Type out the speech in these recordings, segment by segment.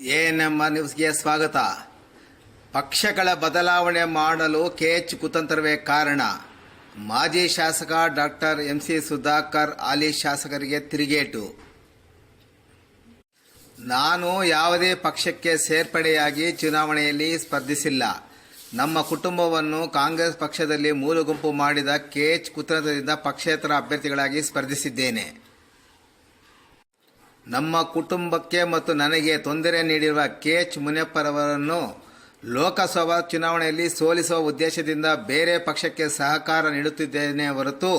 ANM ನ್ಯೂಸ್ಗೆ ಸ್ವಾಗತ. ಪಕ್ಷಗಳ ಬದಲಾವಣೆ ಮಾಡಲು ಕೆಎಚ್ ಕುತಂತ್ರವೇ ಕಾರಣ. ಮಾಜಿ ಶಾಸಕ ಡಾಕ್ಟರ್ ಎಂಸಿ ಸುಧಾಕರ್ ಆಲಿ ಶಾಸಕರಿಗೆ ತಿರುಗೇಟು. ನಾನು ಯಾವುದೇ ಪಕ್ಷಕ್ಕೆ ಸೇರ್ಪಡೆಯಾಗಿ ಚುನಾವಣೆಯಲ್ಲಿ ಸ್ಪರ್ಧಿಸಿಲ್ಲ. ನಮ್ಮ ಕುಟುಂಬವನ್ನು ಕಾಂಗ್ರೆಸ್ ಪಕ್ಷದಲ್ಲಿ ಮೂಲ ಗುಂಪು ಮಾಡಿದ ಕೆಎಚ್ ಕುತಂತ್ರದಿಂದ ಪಕ್ಷೇತರ ಅಭ್ಯರ್ಥಿಗಳಾಗಿ ಸ್ಪರ್ಧಿಸಿದ್ದೇನೆ. ನಮ್ಮ ಕುಟುಂಬಕ್ಕೆ ಮತ್ತು ನನಗೆ ತೊಂದರೆ ನೀಡಿರುವ ಕೆಎಚ್ ಮುನಿಯಪ್ಪರವರನ್ನು ಲೋಕಸಭಾ ಚುನಾವಣೆಯಲ್ಲಿ ಸೋಲಿಸುವ ಉದ್ದೇಶದಿಂದ ಬೇರೆ ಪಕ್ಷಕ್ಕೆ ಸಹಕಾರ ನೀಡುತ್ತಿದ್ದೇನೆ ಹೊರತು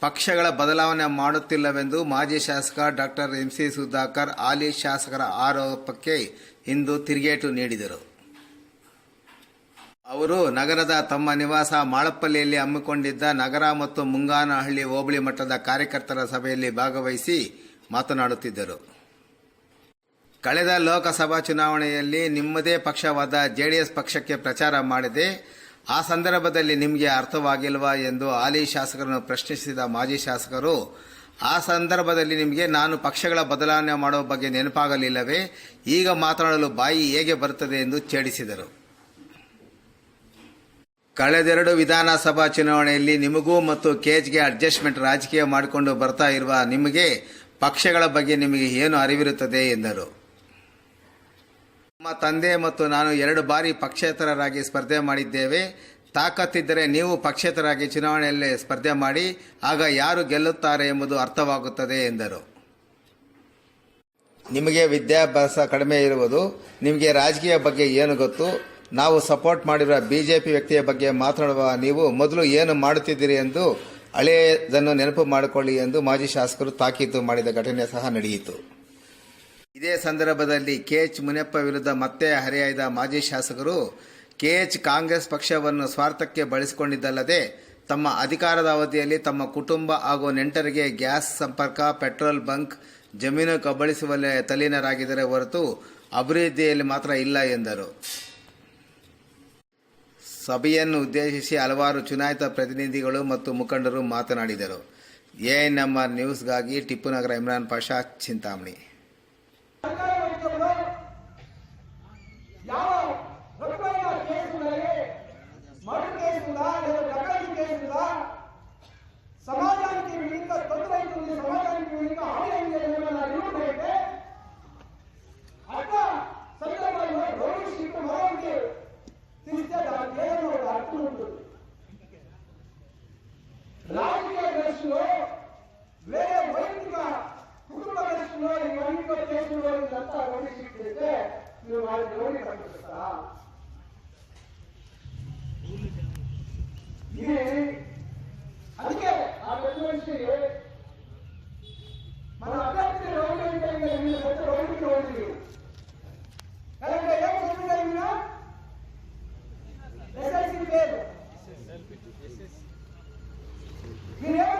ಪಕ್ಷಗಳ ಬದಲಾವಣೆ ಮಾಡುತ್ತಿಲ್ಲವೆಂದು ಮಾಜಿ ಶಾಸಕ ಡಾಕ್ಟರ್ ಎಂ ಸಿ ಸುಧಾಕರ್, ಹಾಲಿ ಶಾಸಕರ ಆರೋಪಕ್ಕೆ ಇಂದು ತಿರುಗೇಟು ನೀಡಿದರು. ಅವರು ನಗರದ ತಮ್ಮ ನಿವಾಸ ಮಾಳಪ್ಪಲ್ಲಿಯಲ್ಲಿ ಹಮ್ಮಿಕೊಂಡಿದ್ದ ನಗರ ಮತ್ತು ಮುಂಗಾನಹಳ್ಳಿ ಹೋಬಳಿ ಮಟ್ಟದ ಕಾರ್ಯಕರ್ತರ ಸಭೆಯಲ್ಲಿ ಭಾಗವಹಿಸಿ ಮಾತನಾಡುತ್ತಿದ್ದರು. ಕಳೆದ ಲೋಕಸಭಾ ಚುನಾವಣೆಯಲ್ಲಿ ನಿಮ್ಮದೇ ಪಕ್ಷವಾದ ಜೆಡಿಎಸ್ ಪಕ್ಷಕ್ಕೆ ಪ್ರಚಾರ ಮಾಡಿದೆ. ಆ ಸಂದರ್ಭದಲ್ಲಿ ನಿಮಗೆ ಅರ್ಥವಾಗಿಲ್ವಾ ಎಂದು ಹಾಲಿ ಶಾಸಕರನ್ನು ಪ್ರಶ್ನಿಸಿದ ಮಾಜಿ ಶಾಸಕರು, ಆ ಸಂದರ್ಭದಲ್ಲಿ ನಿಮಗೆ ನಾನು ಪಕ್ಷಗಳ ಬದಲಾವಣೆ ಮಾಡುವ ಬಗ್ಗೆ ನೆನಪಾಗಲಿಲ್ಲವೇ? ಈಗ ಮಾತನಾಡಲು ಬಾಯಿ ಹೇಗೆ ಬರುತ್ತದೆ ಎಂದು ಛೇಡಿಸಿದರು. ಕಳೆದೆರಡು ವಿಧಾನಸಭಾ ಚುನಾವಣೆಯಲ್ಲಿ ನಿಮಗೂ ಮತ್ತು ಕೆಜ್ಗೆ ಅಡ್ಜಸ್ಟ್ಮೆಂಟ್ ರಾಜಕೀಯ ಮಾಡಿಕೊಂಡು ಬರ್ತಾ ಇರುವ ನಿಮಗೆ ಪಕ್ಷಗಳ ಬಗ್ಗೆ ನಿಮಗೆ ಏನು ಅರಿವಿರುತ್ತದೆ ಎಂದರು. ನಮ್ಮ ತಂದೆ ಮತ್ತು ನಾನು ಎರಡು ಬಾರಿ ಪಕ್ಷೇತರರಾಗಿ ಸ್ಪರ್ಧೆ ಮಾಡಿದ್ದೇವೆ. ತಾಕತ್ತಿದ್ದರೆ ನೀವು ಪಕ್ಷೇತರಾಗಿ ಚುನಾವಣೆಯಲ್ಲಿ ಸ್ಪರ್ಧೆ ಮಾಡಿ, ಆಗ ಯಾರು ಗೆಲ್ಲುತ್ತಾರೆ ಎಂಬುದು ಅರ್ಥವಾಗುತ್ತದೆ ಎಂದರು. ನಿಮಗೆ ವಿದ್ಯಾಭ್ಯಾಸ ಕಡಿಮೆ ಇರುವುದು, ನಿಮಗೆ ರಾಜಕೀಯ ಬಗ್ಗೆ ಏನು ಗೊತ್ತು? ನಾವು ಸಪೋರ್ಟ್ ಮಾಡಿರುವ ಬಿಜೆಪಿ ವ್ಯಕ್ತಿಯ ಬಗ್ಗೆ ಮಾತನಾಡುವ ನೀವು ಮೊದಲು ಏನು ಮಾಡುತ್ತಿದ್ದೀರಿ ಎಂದು ಹಳೆಯದನ್ನು ನೆನಪು ಮಾಡಿಕೊಳ್ಳಿ ಎಂದು ಮಾಜಿ ಶಾಸಕರು ತಾಕೀತು ಮಾಡಿದ ಘಟನೆ ಸಹ ನಡೆಯಿತು. ಇದೇ ಸಂದರ್ಭದಲ್ಲಿ ಕೆಎಚ್ ಮುನಿಯಪ್ಪ ವಿರುದ್ಧ ಮತ್ತೆ ಹರಿಹಾಯ್ದ ಮಾಜಿ ಶಾಸಕರು ಕೆಎಚ್ ಕಾಂಗ್ರೆಸ್ ಪಕ್ಷವನ್ನು ಸ್ವಾರ್ಥಕ್ಕೆ ಬಳಸಿಕೊಂಡಿದ್ದಲ್ಲದೆ ತಮ್ಮ ಅಧಿಕಾರದ ಅವಧಿಯಲ್ಲಿ ತಮ್ಮ ಕುಟುಂಬ ಹಾಗೂ ನೆಂಟರಿಗೆ ಗ್ಯಾಸ್ ಸಂಪರ್ಕ, ಪೆಟ್ರೋಲ್ ಬಂಕ್, ಜಮೀನು ಕಬಳಿಸುವಲ್ಲಿ ತಲೀನರಾಗಿದ್ದರೆ ಹೊರತು ಅಭಿವೃದ್ಧಿಯಲ್ಲಿ ಮಾತ್ರ ಇಲ್ಲ ಎಂದರು. ಸಭೆಯನ್ನು ಉದ್ದೇಶಿಸಿ ಹಲವಾರು ಚುನಾಯಿತ ಪ್ರತಿನಿಧಿಗಳು ಮತ್ತು ಮುಖಂಡರು ಮಾತನಾಡಿದರು. ಎಎನ್ಎಂಆರ್ ನ್ಯೂಸ್ಗಾಗಿ ಟಿಪ್ಪುನಗರ ಇಮ್ರಾನ್ ಪಾಷಾ ಚಿಂತಾಮಣಿ. దేవుడిని అందుకే ఆ పెద్ద మనిషి అభ్యర్థి రోజు అంటే పెద్ద రోజుకి రోజు ఎస్ఎస్సి పేరు. మీరేమో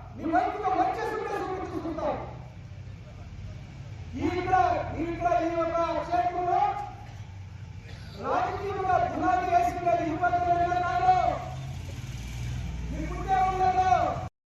నీ వైదిక వచ్చేస్తుంటే చూసుకుంటావు ఈ ఇక్కడ ఈ ఇక్కడ ఈ యొక్క క్షేత్రంలో